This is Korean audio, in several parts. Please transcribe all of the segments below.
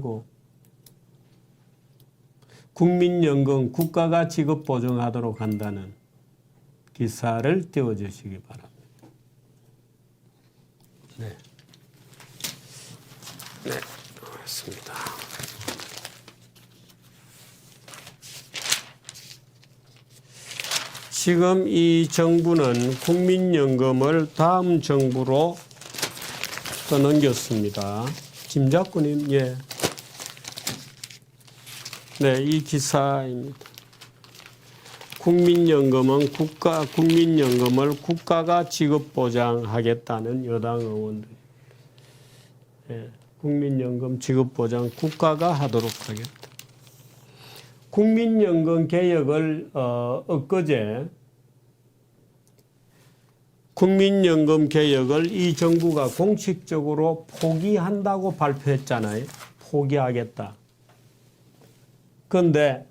고 국민연금 국가가 지급 보증하도록 한다는 기사를 띄워주시기 바랍니다. 네. 네, 알겠습니다. 지금 이 정부는 국민연금을 다음 정부로 또 넘겼습니다. 김작구님, 예. 네, 이 기사입니다. 국민연금은 국가 국민연금을 국가가 지급 보장하겠다는 여당 의원들. 예, 국민연금 지급 보장 국가가 하도록 하겠다. 국민연금 개혁을 어, 엊그제 국민연금 개혁을 이 정부가 공식적으로 포기한다고 발표했잖아요. 포기하겠다. 그런데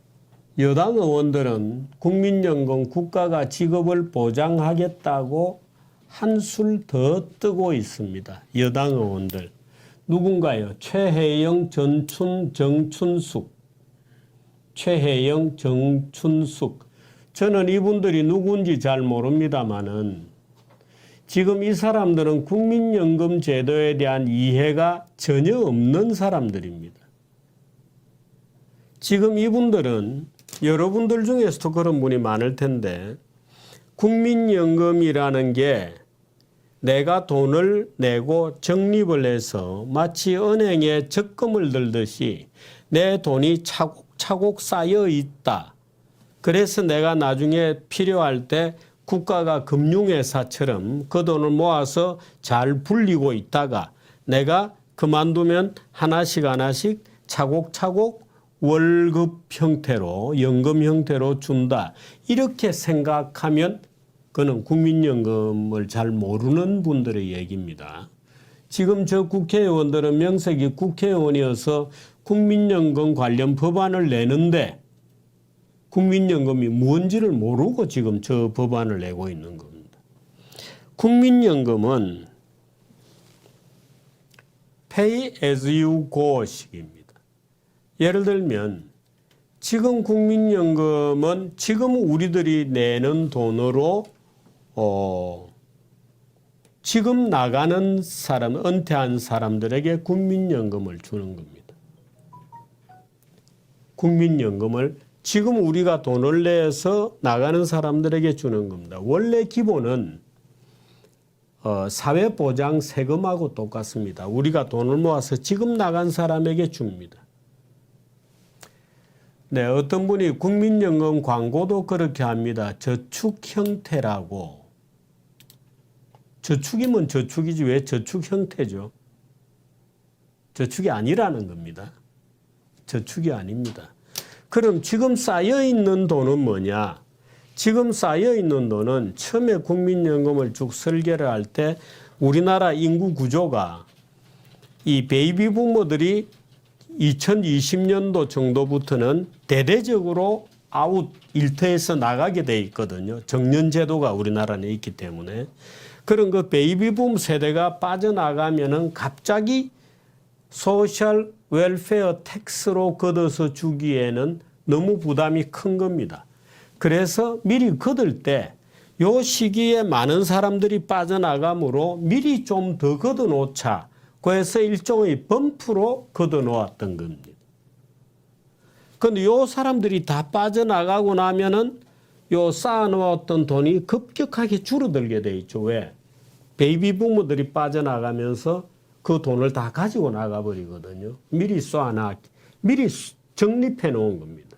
여당 의원들은 국민연금 국가가 지급을 보장하겠다고 한술 더 뜨고 있습니다. 여당 의원들. 누군가요? 최혜영, 전춘, 정춘숙. 최혜영, 정춘숙. 저는 이분들이 누군지 잘 모릅니다만은 지금 이 사람들은 국민연금 제도에 대한 이해가 전혀 없는 사람들입니다. 지금 이분들은 여러분들 중에서도 그런 분이 많을 텐데 국민연금이라는 게 내가 돈을 내고 적립을 해서 마치 은행에 적금을 들듯이 내 돈이 차곡차곡 쌓여 있다. 그래서 내가 나중에 필요할 때 국가가 금융회사처럼 그 돈을 모아서 잘 불리고 있다가 내가 그만두면 하나씩 하나씩 차곡차곡 월급 형태로 연금 형태로 준다. 이렇게 생각하면 그는 국민연금을 잘 모르는 분들의 얘기입니다. 지금 저 국회의원들은 명색이 국회의원이어서 국민연금 관련 법안을 내는데 국민연금이 뭔지를 모르고 지금 저 법안을 내고 있는 겁니다. 국민연금은 pay as you go 식입니다. 예를 들면 지금 국민연금은 지금 우리들이 내는 돈으로 어 지금 나가는 사람 은퇴한 사람들에게 국민연금을 주는 겁니다. 국민연금을 지금 우리가 돈을 내서 나가는 사람들에게 주는 겁니다. 원래 기본은 어, 사회보장 세금하고 똑같습니다. 우리가 돈을 모아서 지금 나간 사람에게 줍니다. 네, 어떤 분이 국민연금 광고도 그렇게 합니다. 저축 형태라고. 저축이면 저축이지 왜 저축 형태죠? 저축이 아니라는 겁니다. 저축이 아닙니다. 그럼 지금 쌓여 있는 돈은 뭐냐? 지금 쌓여 있는 돈은 처음에 국민연금을 쭉 설계를 할 때 우리나라 인구 구조가 이 베이비 부모들이 2020년도 정도부터는 대대적으로 아웃 일터에서 나가게 돼 있거든요. 정년 제도가 우리나라에 있기 때문에 그런 그 베이비붐 세대가 빠져나가면은 갑자기 소셜 웰페어 텍스로 걷어서 주기에는 너무 부담이 큰 겁니다. 그래서 미리 걷을 때 요 시기에 많은 사람들이 빠져나가므로 미리 좀 더 걷어 놓자. 그래서 일종의 범프로 걷어 놓았던 겁니다. 근데 요 사람들이 다 빠져나가고 나면은 요 쌓아놓았던 돈이 급격하게 줄어들게 돼 있죠. 왜? 베이비 부모들이 빠져나가면서 그 돈을 다 가지고 나가버리거든요. 미리 쏴놔, 미리 적립해 놓은 겁니다.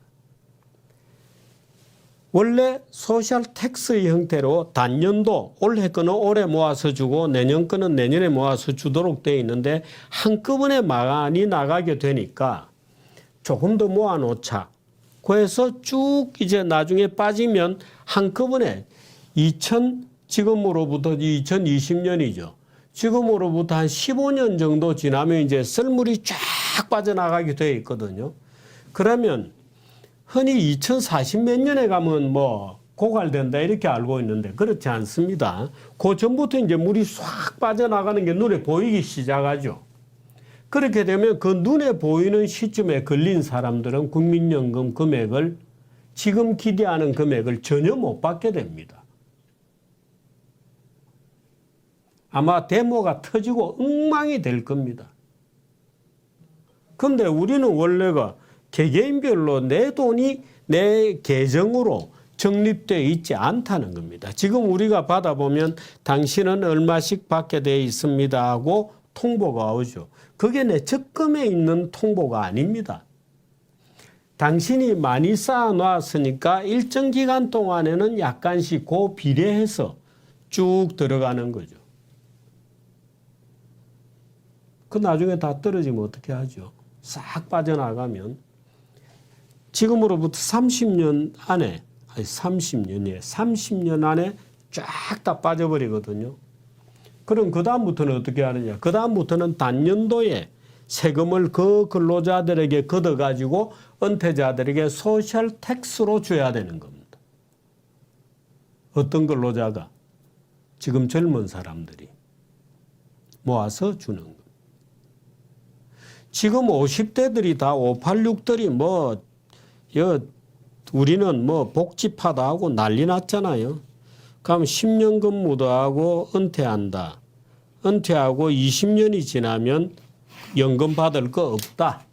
원래 소셜 텍스의 형태로 단년도 올해 거는 올해 모아서 주고 내년 거는 내년에 모아서 주도록 되어 있는데 한꺼번에 많이 나가게 되니까 조금 더 모아 놓자. 그래서 쭉 이제 나중에 빠지면 한꺼번에 2000 지금으로부터 2020년이죠. 지금으로부터 한 15년 정도 지나면 이제 썰물이 쫙 빠져나가게 되어 있거든요. 그러면 흔히 2040 몇 년에 가면 뭐 고갈된다 이렇게 알고 있는데 그렇지 않습니다. 그 전부터 이제 물이 싹 빠져나가는 게 눈에 보이기 시작하죠. 그렇게 되면 그 눈에 보이는 시점에 걸린 사람들은 국민연금 금액을 지금 기대하는 금액을 전혀 못 받게 됩니다. 아마 데모가 터지고 엉망이 될 겁니다. 근데 우리는 원래가 개개인별로 내 돈이 내 계정으로 적립되어 있지 않다는 겁니다. 지금 우리가 받아보면 당신은 얼마씩 받게 되어 있습니다 하고 통보가 오죠. 그게 내 적금에 있는 통보가 아닙니다. 당신이 많이 쌓아놨으니까 일정 기간 동안에는 약간씩 고 비례해서 쭉 들어가는 거죠. 그 나중에 다 떨어지면 어떻게 하죠? 싹 빠져나가면 지금으로부터 30년 안에 아니 30년이에 30년 안에 쫙 다 빠져버리거든요. 그럼 그 다음부터는 어떻게 하느냐? 그 다음부터는 단년도에 세금을 그 근로자들에게 걷어가지고 은퇴자들에게 소셜 텍스로 줘야 되는 겁니다. 어떤 근로자가 지금 젊은 사람들이 모아서 주는 거. 지금 50대들이 다 586들이 뭐, 여, 우리는 뭐 복지파다 하고 난리 났잖아요. 그럼 10년 근무도 하고 은퇴한다. 은퇴하고 20년이 지나면 연금 받을 거 없다.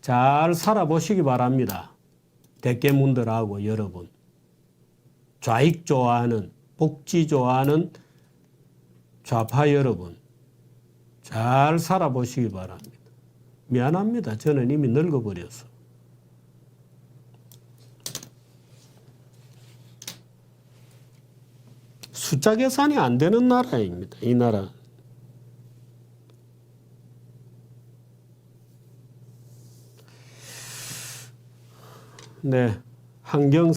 잘 살아보시기 바랍니다. 대깨문들하고 여러분. 좌익 좋아하는, 복지 좋아하는 좌파 여러분. 잘 살아보시기 바랍니다. 미안합니다. 저는 이미 늙어버려서. 숫자 계산이 안 되는 나라입니다. 이 나라. 네. 환경